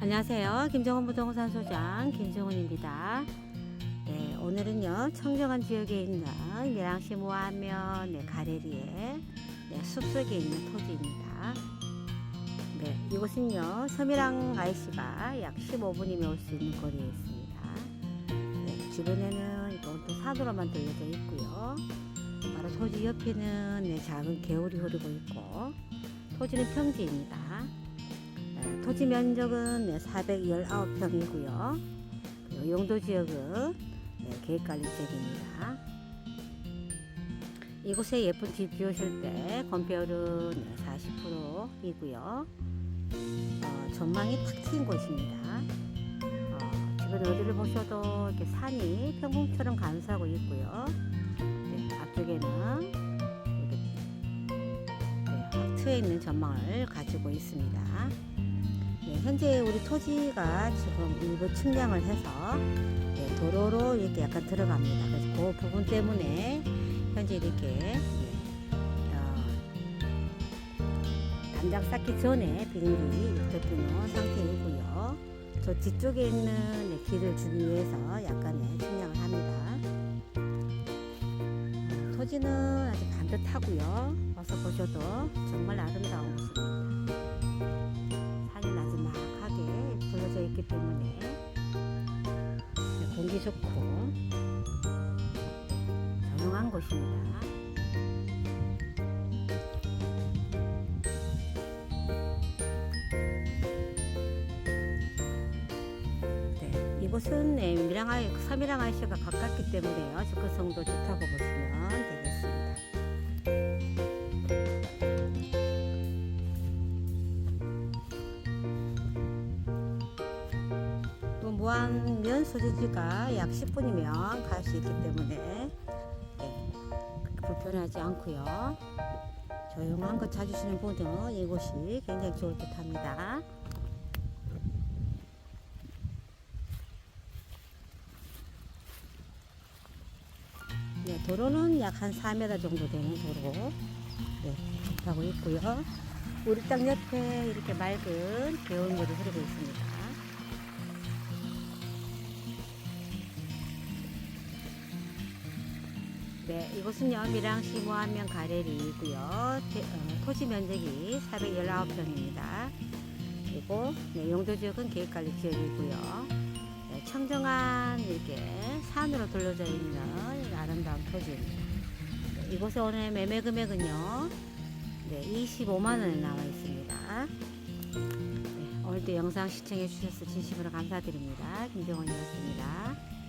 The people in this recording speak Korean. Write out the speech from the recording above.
안녕하세요. 김정은 부동산 소장 김정은입니다. 네, 오늘은요 청정한 지역에 있는 밀양시 모하면 네, 가래리에 네, 숲속에 있는 토지입니다. 네, 이곳은요 서미랑 IC가 약 15분이면 올 수 있는 거리에 있습니다. 네, 주변에는 또 산으로만 들려져 있고요. 바로 토지 옆에는 네, 작은 개울이 흐르고 있고 토지는 평지입니다. 네, 토지 면적은 네, 419평이고요. 그리고 용도 지역은 네, 계획관리 지역입니다. 이곳에 예쁜 집 지으실 때 네, 40%이고요. 어, 전망이 탁 트인 곳입니다. 어, 주변 어디를 보셔도 이렇게 산이 평공처럼 감싸고 있고요. 네, 앞쪽에는 이렇게 네, 확 트여 있는 전망을 가지고 있습니다. 네, 현재 우리 토지가 지금 일부 측량을 해서 네, 도로로 이렇게 약간 들어갑니다. 그래서 그 부분 때문에 현재 이렇게 네, 어, 단장 쌓기 전에 비닐이 덮여놓은 상태이고요. 저 뒤쪽에 있는 네, 길을 주기 위해서 약간의 측량을 합니다. 어, 토지는 아주 반듯하고요. 와서 보셔도 정말 아름다운 곳입니다. 있기 때문에 공기 좋고 조용한 곳입니다. 네, 이곳은 네, 미랑아이, 서미랑아이 씨가 가깝기 때문에요. 접근성도 좋다고 보시면 무안면 소재지가 약 10분이면 갈 수 있기 때문에 네, 불편하지 않고요. 조용한 거 찾으시는 분은 이곳이 굉장히 좋을 듯 합니다. 네, 도로는 약 한 4m 정도 되는 도로 네, 하고 있고요. 우리 땅 옆에 이렇게 맑은 개울물이 흐르고 있습니다. 네, 이곳은요, 밀양시 모하면 가래리이고요. 태- 어, 토지 면적이 419평입니다. 그리고 네, 용도 지역은 계획관리 지역이고요. 네, 청정한 이렇게 산으로 둘러져 있는 아름다운 토지입니다. 네, 이곳에 오늘 매매 금액은요, 네, 25만 원에 나와 있습니다. 네, 오늘도 영상 시청해 주셔서 진심으로 감사드립니다. 김정원이었습니다.